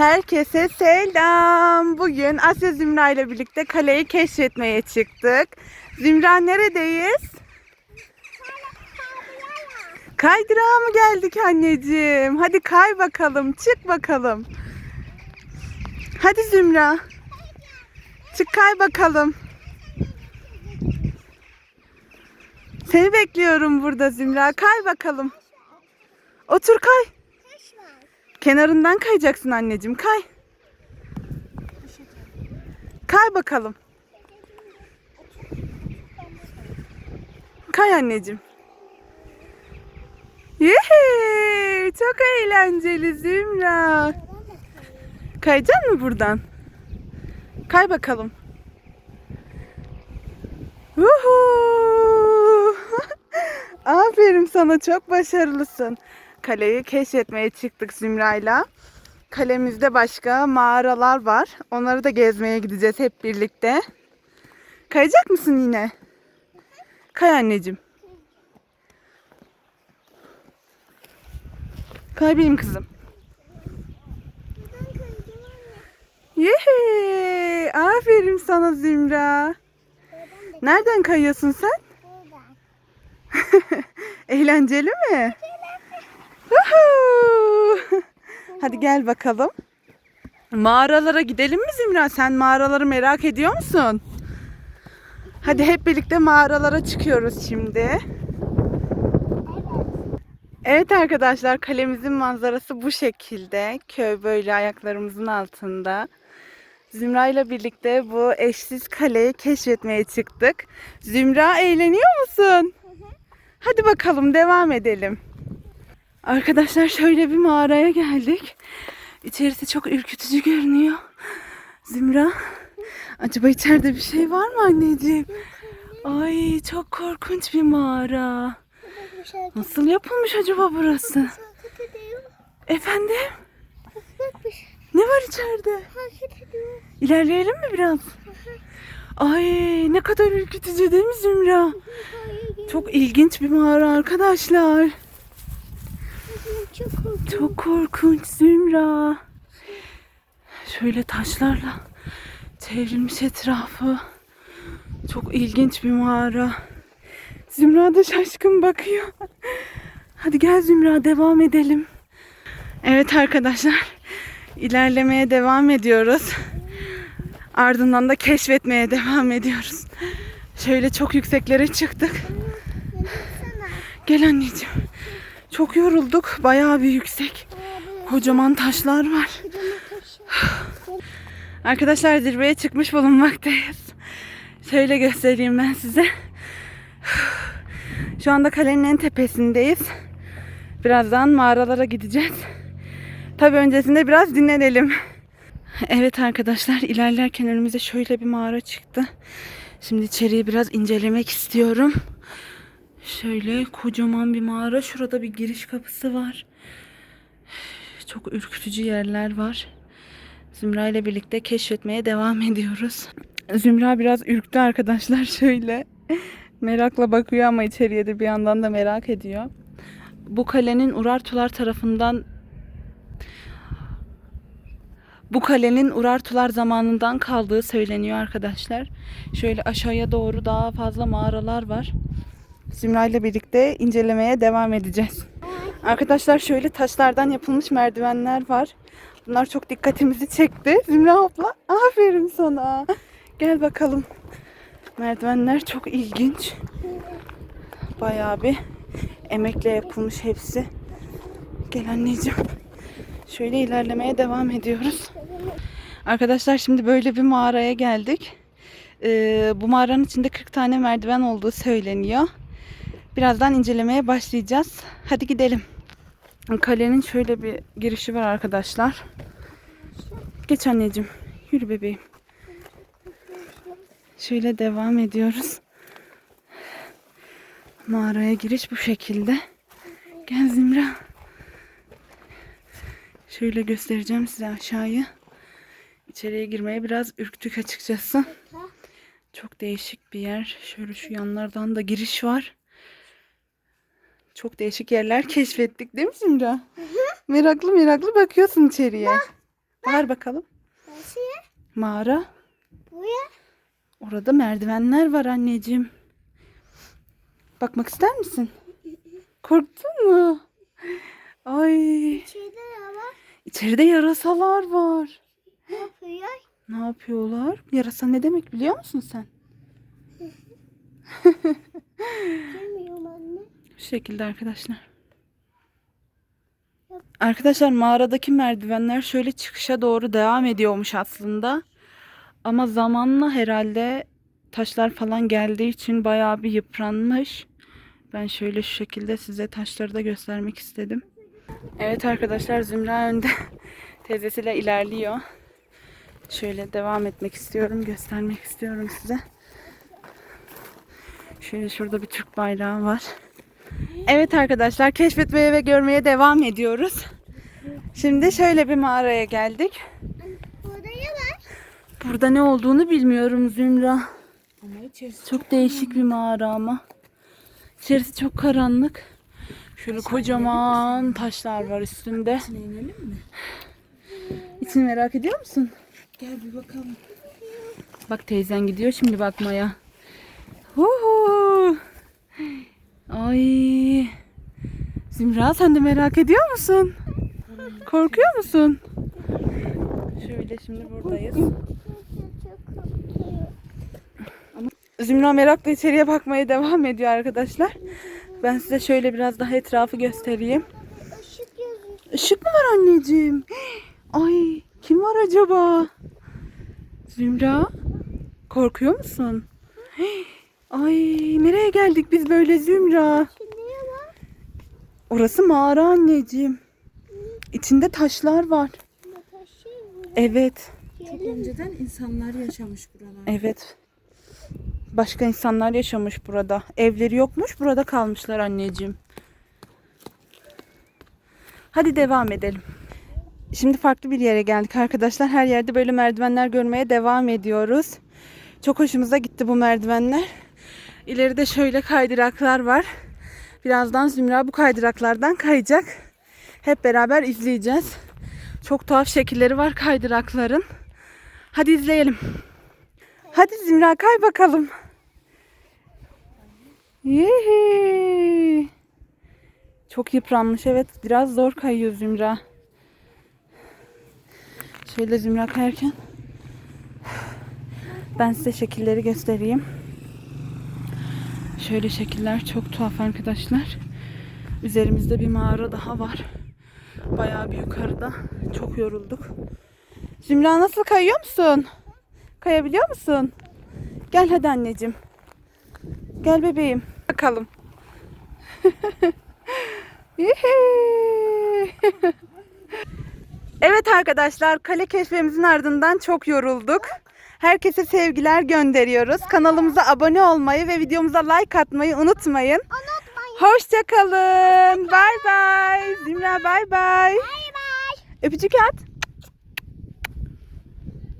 Herkese selam. Bugün Asya Zümra ile birlikte kaleyi keşfetmeye çıktık. Zümra neredeyiz? Kaydırağa mı geldik anneciğim? Hadi kay bakalım, çık bakalım. Hadi Zümra. Çık kay bakalım. Seni bekliyorum burada Zümra. Kay bakalım. Otur kay. Kenarından kayacaksın anneciğim. Kay. Kay bakalım. Kay anneciğim. Yehe! Çok eğlenceli Zümra. Kayacaksın mı buradan? Kay bakalım. Uhu! Aferin sana çok başarılısın. Kaleyi keşfetmeye çıktık Zümra'yla. Kalemizde başka mağaralar var. Onları da gezmeye gideceğiz hep birlikte. Kayacak mısın yine? Kay anneciğim. Kay benim kızım. Yehe! Aferin sana Zümra. Nereden kayıyorsun sen? Eğlenceli mi? Hadi gel bakalım. Mağaralara gidelim mi Zümra? Sen mağaraları merak ediyor musun? Hadi hep birlikte mağaralara çıkıyoruz şimdi. Evet arkadaşlar kalemizin manzarası bu şekilde. Köy böyle ayaklarımızın altında. Zümra ile birlikte bu eşsiz kaleyi keşfetmeye çıktık. Zümra eğleniyor musun? Hadi bakalım devam edelim. Arkadaşlar şöyle bir mağaraya geldik. İçerisi çok ürkütücü görünüyor. Zümra, acaba içeride bir şey var mı anneciğim? Ay çok korkunç bir mağara. Nasıl yapılmış acaba burası? Efendim? Ne var içeride? İlerleyelim mi biraz? Ay ne kadar ürkütücü değil mi Zümra? Çok ilginç bir mağara arkadaşlar. Çok korkunç Zümra. Şöyle taşlarla çevrilmiş etrafı. Çok ilginç bir mağara. Zümra da şaşkın bakıyor. Hadi gel Zümra devam edelim. Evet arkadaşlar. ilerlemeye devam ediyoruz. Ardından da keşfetmeye devam ediyoruz. Şöyle çok yükseklere çıktık. Gel anneciğim. Çok yorulduk. Bayağı bir yüksek. Kocaman taşlar var. Arkadaşlar zirveye çıkmış bulunmaktayız. Şöyle göstereyim ben size. Şu anda kalenin en tepesindeyiz. Birazdan mağaralara gideceğiz. Tabi öncesinde biraz dinlenelim. Evet arkadaşlar ilerlerken önümüze şöyle bir mağara çıktı. Şimdi içeriği biraz incelemek istiyorum. Şöyle kocaman bir mağara. Şurada bir giriş kapısı var. Çok ürkütücü yerler var. Zümra ile birlikte keşfetmeye devam ediyoruz. Zümra biraz ürktü arkadaşlar şöyle. Merakla bakıyor ama içeriye de bir yandan da merak ediyor. Bu kalenin Urartular tarafından bu kalenin Urartular zamanından kaldığı söyleniyor arkadaşlar. Şöyle aşağıya doğru daha fazla mağaralar var. Zümra ile birlikte incelemeye devam edeceğiz. Arkadaşlar şöyle taşlardan yapılmış merdivenler var. Bunlar çok dikkatimizi çekti. Zümra abla aferin sana. Gel bakalım. Merdivenler çok ilginç. Bayağı bir emekle yapılmış hepsi. Gel anneciğim. Şöyle ilerlemeye devam ediyoruz. Arkadaşlar şimdi böyle bir mağaraya geldik. Ee, bu mağaranın içinde 40 tane merdiven olduğu söyleniyor. Birazdan incelemeye başlayacağız. Hadi gidelim. Kalenin şöyle bir girişi var arkadaşlar. Geç anneciğim. Yürü bebeğim. Şöyle devam ediyoruz. Mağaraya giriş bu şekilde. Gel Zimra. Şöyle göstereceğim size aşağıyı. İçeriye girmeye biraz ürktük açıkçası. Çok değişik bir yer. Şöyle şu yanlardan da giriş var. Çok değişik yerler keşfettik değil mi Zümra? Meraklı meraklı bakıyorsun içeriye. Bağır bakalım. Nasıl? Mağara. Buraya. Orada merdivenler var anneciğim. Bakmak ister misin? Korktun mu? Ay, İçeride ne var? içeride yarasalar var. Ne yapıyor? Ne yapıyorlar? Yarasa ne demek biliyor musun sen? Bilmiyorum anne. Şu şekilde arkadaşlar. Arkadaşlar mağaradaki merdivenler şöyle çıkışa doğru devam ediyormuş aslında. Ama zamanla herhalde taşlar falan geldiği için bayağı bir yıpranmış. Ben şöyle şu şekilde size taşları da göstermek istedim. Evet arkadaşlar Zümra önde teyzesiyle ilerliyor. Şöyle devam etmek istiyorum, göstermek istiyorum size. Şöyle şurada bir Türk bayrağı var. Evet arkadaşlar keşfetmeye ve görmeye devam ediyoruz. Şimdi şöyle bir mağaraya geldik. Burada ne var? Burada ne olduğunu bilmiyorum Zümra. Ama içerisi Çok değişik bir mağara ama. İçerisi çok karanlık. Şöyle kocaman taşlar var üstünde. içine inelim mi? İçini merak ediyor musun? Gel bir bakalım. Bak teyzen gidiyor şimdi bakmaya. Huhu. Ay. Zümra sen de merak ediyor musun? Korkuyor musun? Şöyle şimdi buradayız. Zümra merakla içeriye bakmaya devam ediyor arkadaşlar. Ben size şöyle biraz daha etrafı göstereyim. Işık mı var anneciğim? Ay kim var acaba? Zümra korkuyor musun? Ay nereye geldik biz böyle Zümra? Orası mağara anneciğim. İçinde taşlar var. Evet, Çok önceden insanlar yaşamış buralarda. evet. Başka insanlar yaşamış burada. Evleri yokmuş, burada kalmışlar anneciğim. Hadi devam edelim. Şimdi farklı bir yere geldik arkadaşlar. Her yerde böyle merdivenler görmeye devam ediyoruz. Çok hoşumuza gitti bu merdivenler. İleride şöyle kaydıraklar var. Birazdan Zümra bu kaydıraklardan kayacak. Hep beraber izleyeceğiz. Çok tuhaf şekilleri var kaydırakların. Hadi izleyelim. Hadi Zümra kay bakalım. Yehi. Çok yıpranmış evet. Biraz zor kayıyor Zümra. Şöyle Zümra kayarken ben size şekilleri göstereyim. Şöyle şekiller çok tuhaf arkadaşlar. Üzerimizde bir mağara daha var. Bayağı bir yukarıda. Çok yorulduk. Zümra nasıl kayıyor musun? Kayabiliyor musun? Gel hadi anneciğim. Gel bebeğim. Bakalım. Evet arkadaşlar kale keşfimizin ardından çok yorulduk. Herkese sevgiler gönderiyoruz. Kanalımıza abone olmayı ve videomuza like atmayı unutmayın. Unutmayın. Hoşçakalın. Bay bay. Zümra bay bay. Bay bay. Öpücük at.